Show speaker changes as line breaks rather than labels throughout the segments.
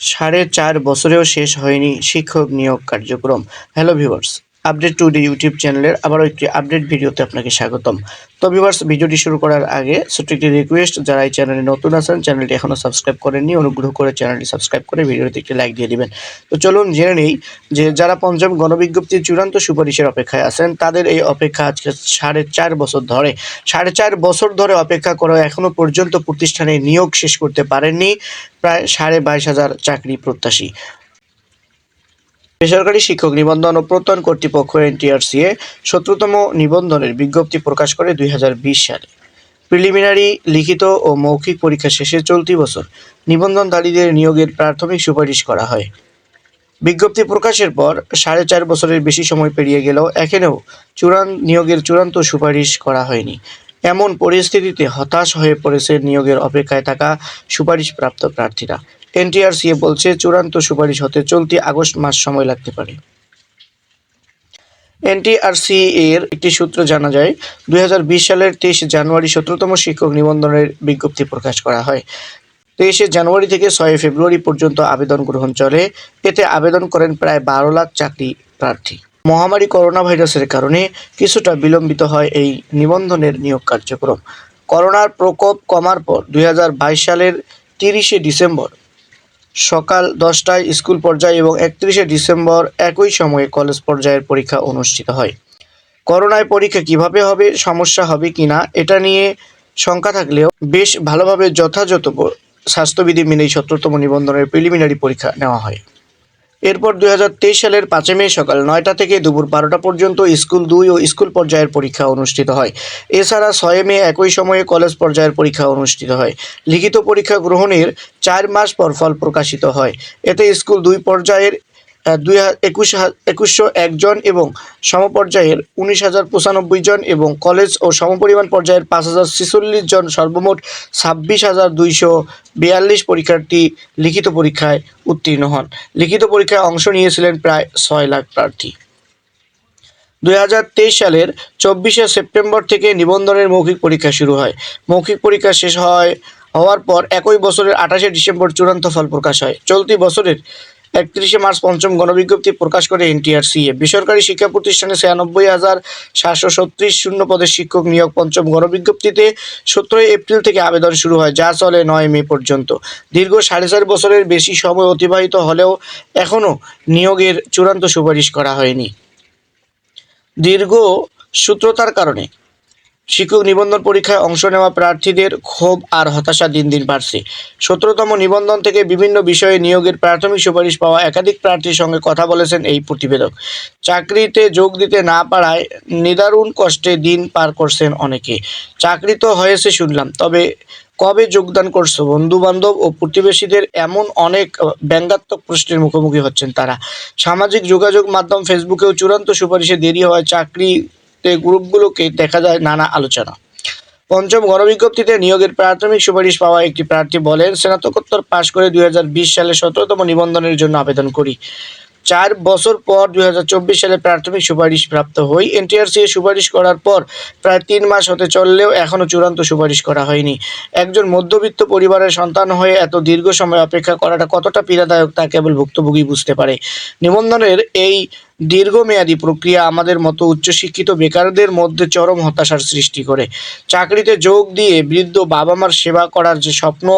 সাড়ে চার বছরেও শেষ হয়নি শিক্ষক নিয়োগ কার্যক্রম। Hello viewers update to D YouTube চ্যানেলের আবারও একটি আপডেট ভিডিওতে আপনাকে স্বাগতম। তো ভিউয়ার্স ভিডিওটি শুরু করার আগে ছোট্ট একটি রিকোয়েস্ট যারা এই চ্যানেলে নতুন আছেন চ্যানেলটি এখনও সাবস্ক্রাইব করেননি, অনুগ্রহ করে চ্যানেলটি সাবস্ক্রাইব করে ভিডিওতে একটি লাইক দিয়ে দিবেন। তো চলুন জেনে নেই যে যারা পঞ্চম গণবিজ্ঞপ্তির চূড়ান্ত সুপারিশের অপেক্ষায় আছেন, তাদের এই অপেক্ষা আজকে সাড়ে চার বছর ধরে। সাড়ে চার বছর ধরে অপেক্ষা করে এখনও পর্যন্ত প্রতিষ্ঠানে নিয়োগ শেষ করতে পারেননি, প্রায় সাড়ে বাইশ হাজার চাকরি প্রত্যাশী। বেসরকারি শিক্ষক নিবন্ধন ও প্রত্যয়ন কর্তৃপক্ষ এনটিআরসিএ সতেরোতম নিবন্ধনের বিজ্ঞপ্তি প্রকাশ করে দুই হাজার বিশ সালে। প্রিলিমিনারি, লিখিত ও মৌখিক পরীক্ষা শেষে চলতি বছর নিবন্ধনধারীদের নিয়োগের প্রাথমিক সুপারিশ করা হয়। বিজ্ঞপ্তি প্রকাশের পর সাড়ে চার বছরের বেশি সময় পেরিয়ে গেলেও এখানেও চূড়ান্ত নিয়োগের চূড়ান্ত সুপারিশ করা হয়নি। এমন পরিস্থিতিতে হতাশ হয়ে পড়েছে নিয়োগের অপেক্ষায় থাকা সুপারিশপ্রাপ্ত প্রার্থীরা। এনটিআরসিএ বলছে, চূড়ান্ত সুপারিশ হতে চলতি আগস্ট মাস সময় লাগতে পারে। এনটিআরসি এর একটি সূত্র জানা যায়, দুই সালের তেইশে জানুয়ারি সতেরোতম শিক্ষক নিবন্ধনের বিজ্ঞপ্তি প্রকাশ করা হয়। তেইশে জানুয়ারি থেকে ছয় ফেব্রুয়ারি পর্যন্ত আবেদন গ্রহণ চলে। এতে আবেদন করেন প্রায় বারো লাখ চাকরি প্রার্থী। মহামারী করোনা ভাইরাসের কারণে কিছুটা বিলম্বিত হয় এই নিবন্ধনের নিয়োগ কার্যক্রম। করোনার প্রকোপ কমার পর দুই হাজার বাইশ সালের তিরিশে ডিসেম্বর সকাল দশটায় স্কুল পর্যায়ে এবং একত্রিশে ডিসেম্বর একই সময়ে কলেজ পর্যায়ের পরীক্ষা অনুষ্ঠিত হয়। করোনায় পরীক্ষা কীভাবে হবে, সমস্যা হবে কি না, এটা নিয়ে শঙ্কা থাকলেও বেশ ভালোভাবে যথাযথ স্বাস্থ্যবিধি মেনেই সতেরোতম নিবন্ধনের প্রিলিমিনারি পরীক্ষা নেওয়া হয়। এরপর দুই হাজার তেইশ সালের পাঁচে মে সকাল নয়টা থেকে দুপুর বারোটা পর্যন্ত স্কুল দুই ও স্কুল পর্যায়ের পরীক্ষা অনুষ্ঠিত হয়। এছাড়া ছয় মে একই সময়ে কলেজ পর্যায়ের পরীক্ষা অনুষ্ঠিত হয়। লিখিত পরীক্ষা গ্রহণের চার মাস পর ফল প্রকাশিত হয়। এতে স্কুল দুই পর্যায়ের দুই একুশ একুশশো একজন এবং সমপর্যায়ের উনিশ হাজার পঁচানব্বই জন এবং কলেজ ও সমপরিমাণ পর্যায়ের পাঁচ হাজার ছেচল্লিশ জন সর্বমোট ছাব্বিশ হাজার দুইশো বিয়াল্লিশ পরীক্ষার্থী লিখিত পরীক্ষায় উত্তীর্ণ হন। লিখিত পরীক্ষায় অংশ নিয়েছিলেন প্রায় ছয় লাখ প্রার্থী। দুই হাজার তেইশ সালের চব্বিশে সেপ্টেম্বর থেকে নিবন্ধনের মৌখিক পরীক্ষা শুরু হয়। মৌখিক পরীক্ষা শেষ হয়, হওয়ার পর একই বছরের আঠাশে ডিসেম্বর চূড়ান্ত ফল প্রকাশ হয়। চলতি বছরের একত্রিশে মার্চ পঞ্চম গণবিজ্ঞপ্তি প্রকাশ করে এনটিআরসিএ। বেসরকারি শিক্ষা প্রতিষ্ঠানে ছিয়ানব্বই হাজার সাতশো ছত্রিশ শূন্য পদের শিক্ষক নিয়োগ পঞ্চম গণবিজ্ঞপ্তিতে সতেরোই এপ্রিল থেকে আবেদন শুরু হয়, যা চলে নয় মে পর্যন্ত। দীর্ঘ সাড়ে চার বছরের বেশি সময় অতিবাহিত হলেও এখনও নিয়োগের চূড়ান্ত সুপারিশ করা হয়নি। দীর্ঘ সূত্রতার কারণে শিক্ষক নিবন্ধন পরীক্ষায় অংশ নেওয়া প্রার্থীদের ক্ষোভ আর হতাশা দিন দিন বাড়ছে। সতেরোতম নিবন্ধন থেকে বিভিন্ন বিষয়ে নিয়োগের প্রাথমিক সুপারিশ পাওয়া একাধিক প্রার্থীর সঙ্গে কথা বলেছেন এই প্রতিবেদক। চাকরিতে যোগ দিতে না পারায় নিদারুণ কষ্টে দিন পার করছেন অনেকে। চাকরি তো হয়েছে শুনলাম, তবে কবে যোগদান করছ? বন্ধু বান্ধব ও প্রতিবেশীদের এমন অনেক ব্যঙ্গাত্মক প্রশ্নের মুখোমুখি হচ্ছেন তারা। সামাজিক যোগাযোগ মাধ্যম ফেসবুকেও চূড়ান্ত সুপারিশে দেরি হয় চাকরিতে গ্রুপগুলোকে দেখা যায় নানা আলোচনা। পঞ্চম গণবিজ্ঞপ্তিতে নিয়োগের প্রাথমিক সুপারিশ পাওয়া একটি প্রার্থী বলেন, স্নাতকোত্তর পাশ করে দুই হাজার বিশ সালে সতেরোতম নিবন্ধনের জন্য আবেদন করি। চার বছর পর দুই হাজার চব্বিশ সালে প্রাথমিক সুপারিশ প্রাপ্ত হই। এনটিআরসি সুপারিশ করার পর প্রায় তিন মাস হতে চললেও এখনও চূড়ান্ত সুপারিশ করা হয়নি। একজন মধ্যবিত্ত পরিবারের সন্তান হয়ে এত দীর্ঘ সময় অপেক্ষা করাটা কতটা পীড়াদায়ক তা কেবল ভুক্তভোগী বুঝতে পারে। নিবন্ধনের এই দীর্ঘমেয়াদী প্রক্রিয়া আমাদের মতো উচ্চশিক্ষিত বেকারদের মধ্যে চরম হতাশার সৃষ্টি করে। চাকরিতে যোগ দিয়ে বৃদ্ধ বাবা মার সেবা করার যে স্বপ্ন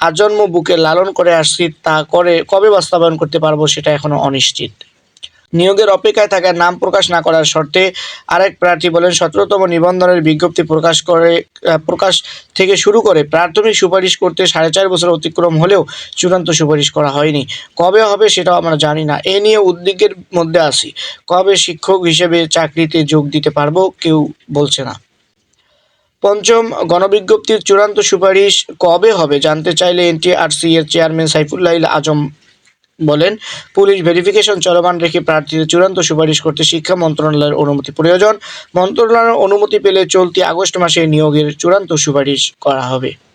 আজন্ম বুকে লালন করে আসছি, তা করে কবে বাস্তবায়ন করতে পারব সেটা এখনও অনিশ্চিত। নিয়োগের অপেক্ষায় থাকার নাম প্রকাশ না করার শর্তে আরেক প্রার্থী বলেন, সতেরোতম নিবন্ধনের বিজ্ঞপ্তি প্রকাশ করে প্রকাশ থেকে শুরু করে প্রাথমিক সুপারিশ করতে সাড়ে চার বছর অতিক্রম হলেও চূড়ান্ত সুপারিশ করা হয়নি। কবে হবে সেটাও আমরা জানি না। এ নিয়ে উদ্বেগের মধ্যে আসি কবে শিক্ষক হিসেবে চাকরিতে যোগ দিতে পারব কেউ বলছে না। পঞ্চম গণবিজ্ঞপ্তির চূড়ান্ত সুপারিশ কবে হবে জানতে চাইলে এনটিআরসি এর চেয়ারম্যান সাইফুল্লাহ আজম বলেন, পুলিশ ভেরিফিকেশন চলমান রেখে প্রার্থীদের চূড়ান্ত সুপারিশ করতে শিক্ষা মন্ত্রণালয়ের অনুমতি প্রয়োজন। মন্ত্রণালয়ের অনুমতি পেলে চলতি আগস্ট মাসে নিয়োগের চূড়ান্ত সুপারিশ করা হবে।